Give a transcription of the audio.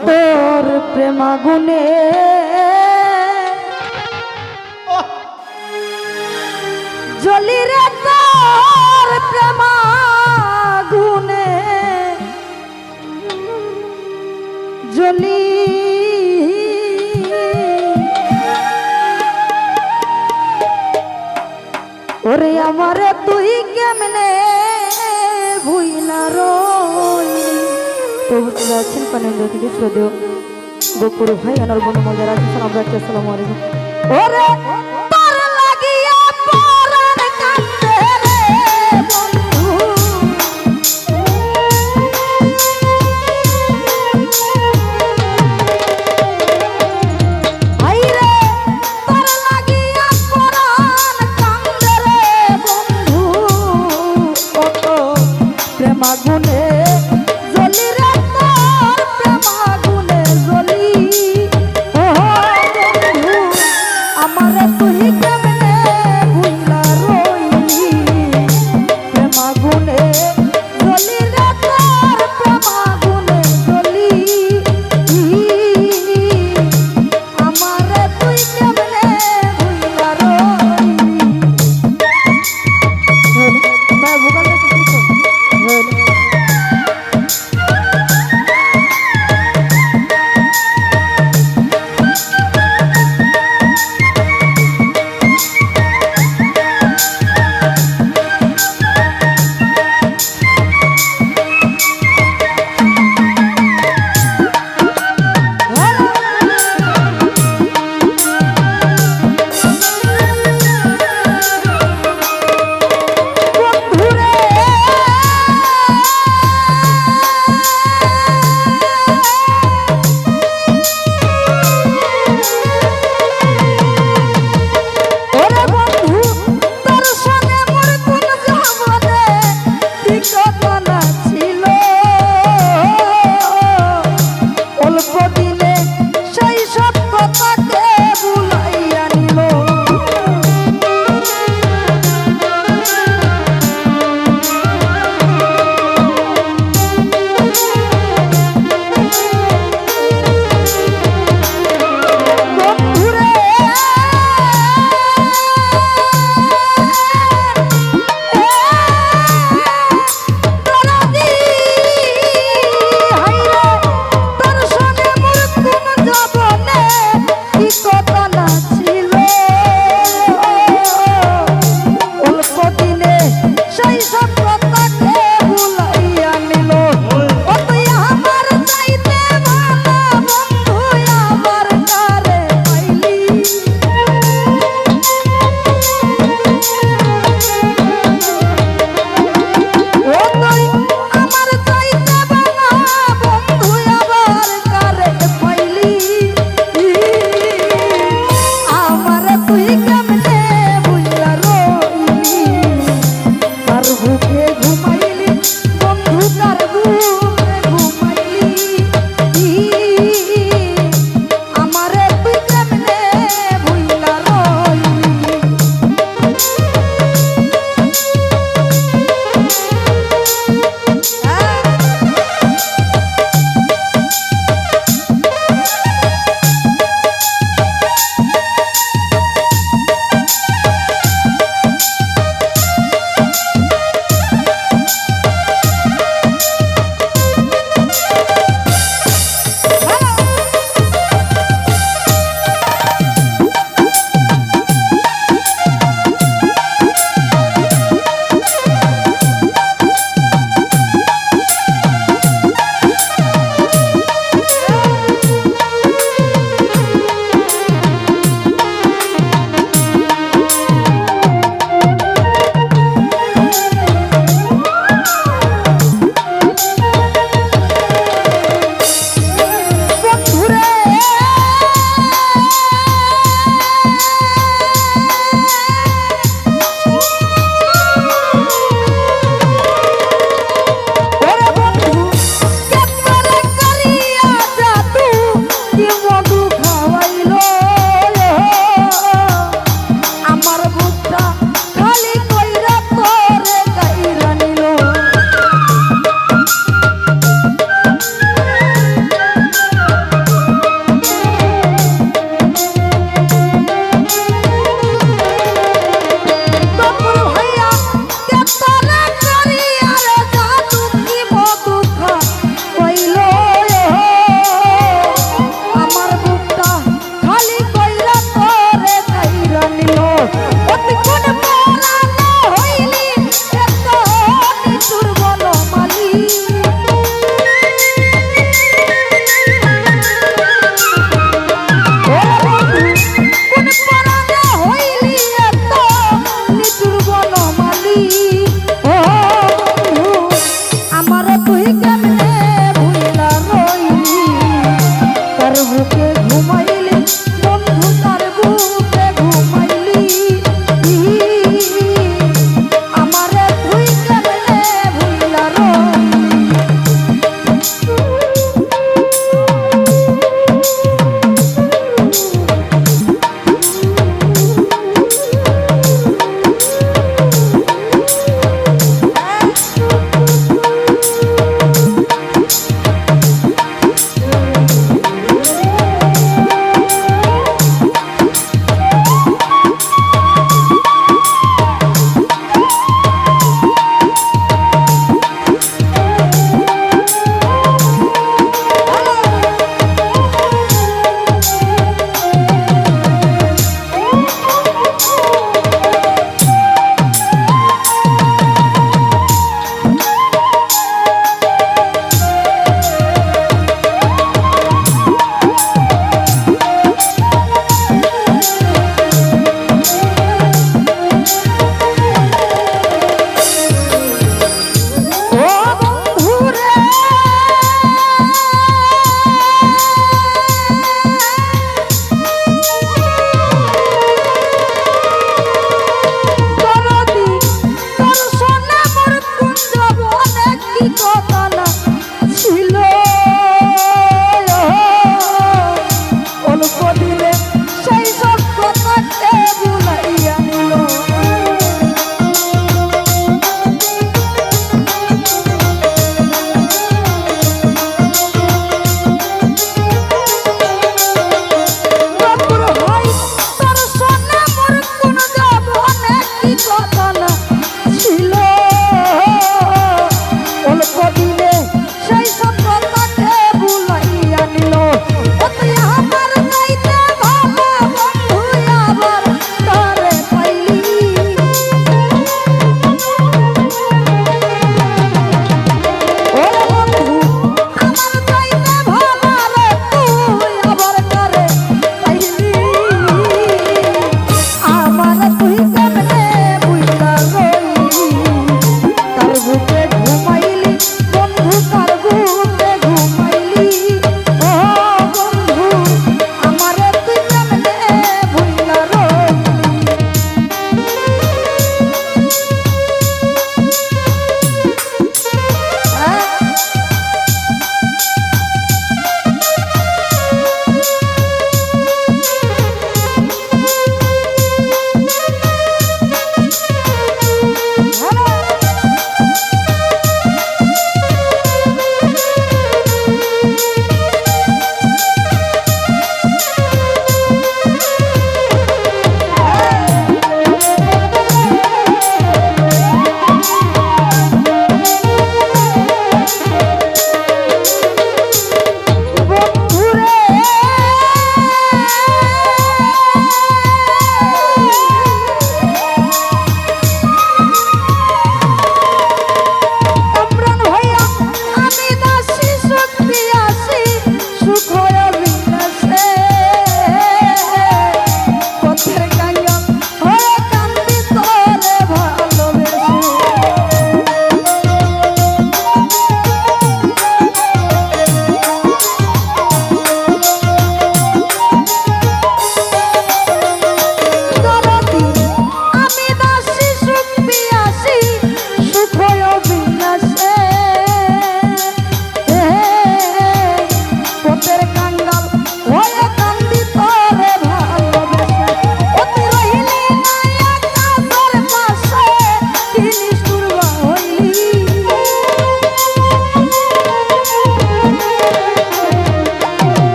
তোর প্রেমাগুনে জলি রে তোর প্রেমাগুনে জলি ওরে আমারে তুই কেমনে তো বুঝতে আছেন পানেন্দ্র থেকে শ্রদ্ধেয় গোপুর ভাই আনার বন্ধু মজার আছে সালাম আসসালামু আলাইকুম। ওরে!